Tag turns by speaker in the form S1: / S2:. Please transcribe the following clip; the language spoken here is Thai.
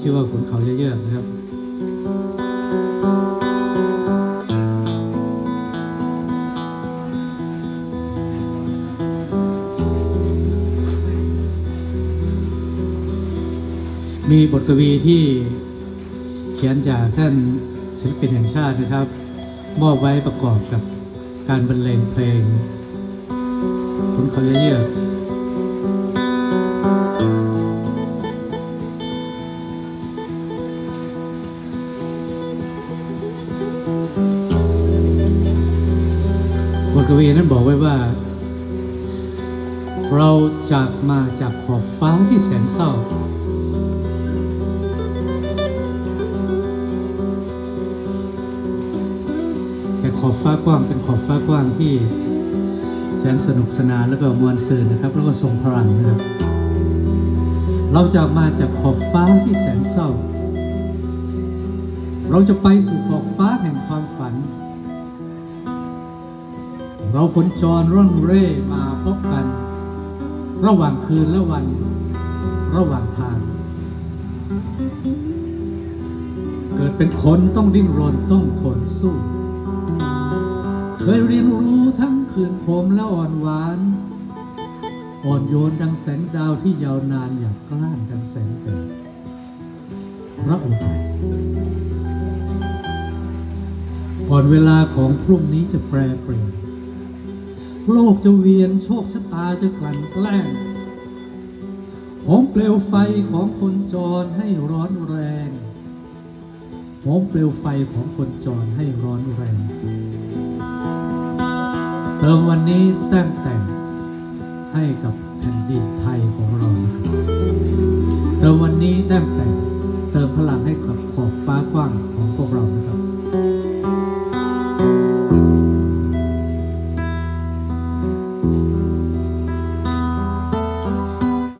S1: ชื่อว่าขุนเขาเยอะๆนะครับมีบทกวีที่เขียนจากท่านศิลปินแห่งชาตินะครับ มอบไว้ประกอบกับการบรรเลงเพลงขุนเขาเยอะๆ กวีนั้นบอกไว้ว่า เราจากมาจากขอบฟ้าที่แสนเศร้า แต่ขอบฟ้ากว้างเป็นขอบฟ้ากว้างที่แสนสนุกสนานแล้วก็มวลซื่นนะครับ แล้วก็ทรงพลังนะครับเราจากมาจากขอบฟ้าที่แสนเศร้า เราจะไปสู่ขอบฟ้าแห่งความฝัน เราผลจรร่อนเร่มาพบกัน ระหว่างคืนและวัน ระหว่างทาง เกิดเป็นคนต้องดิ้นรนต้องทนสู้ เคยเรียนรู้ทั้งคืนผมและอ่อนหวาน อ่อนโยนดังแสงดาวที่ยาวนานอย่างกล้านดังแสงเต็มพระองค์ก่อนเวลาของพรุ่งนี้จะแปรเปลี่ยน โลกจะเวียนโชคชะตาจะกลั่นแกล้งหอมเปลวไฟของคนจรให้ร้อนแรงหอมเปลวไฟของคนจรให้ร้อนแรง เติมวันนี้แต้มแต่งให้กับแผ่นดินไทยของเรานะครับเติมวันนี้แต้มแต่งเติมพลังให้กับขอบฟ้ากว้างของพวกเรานะครับ
S2: ข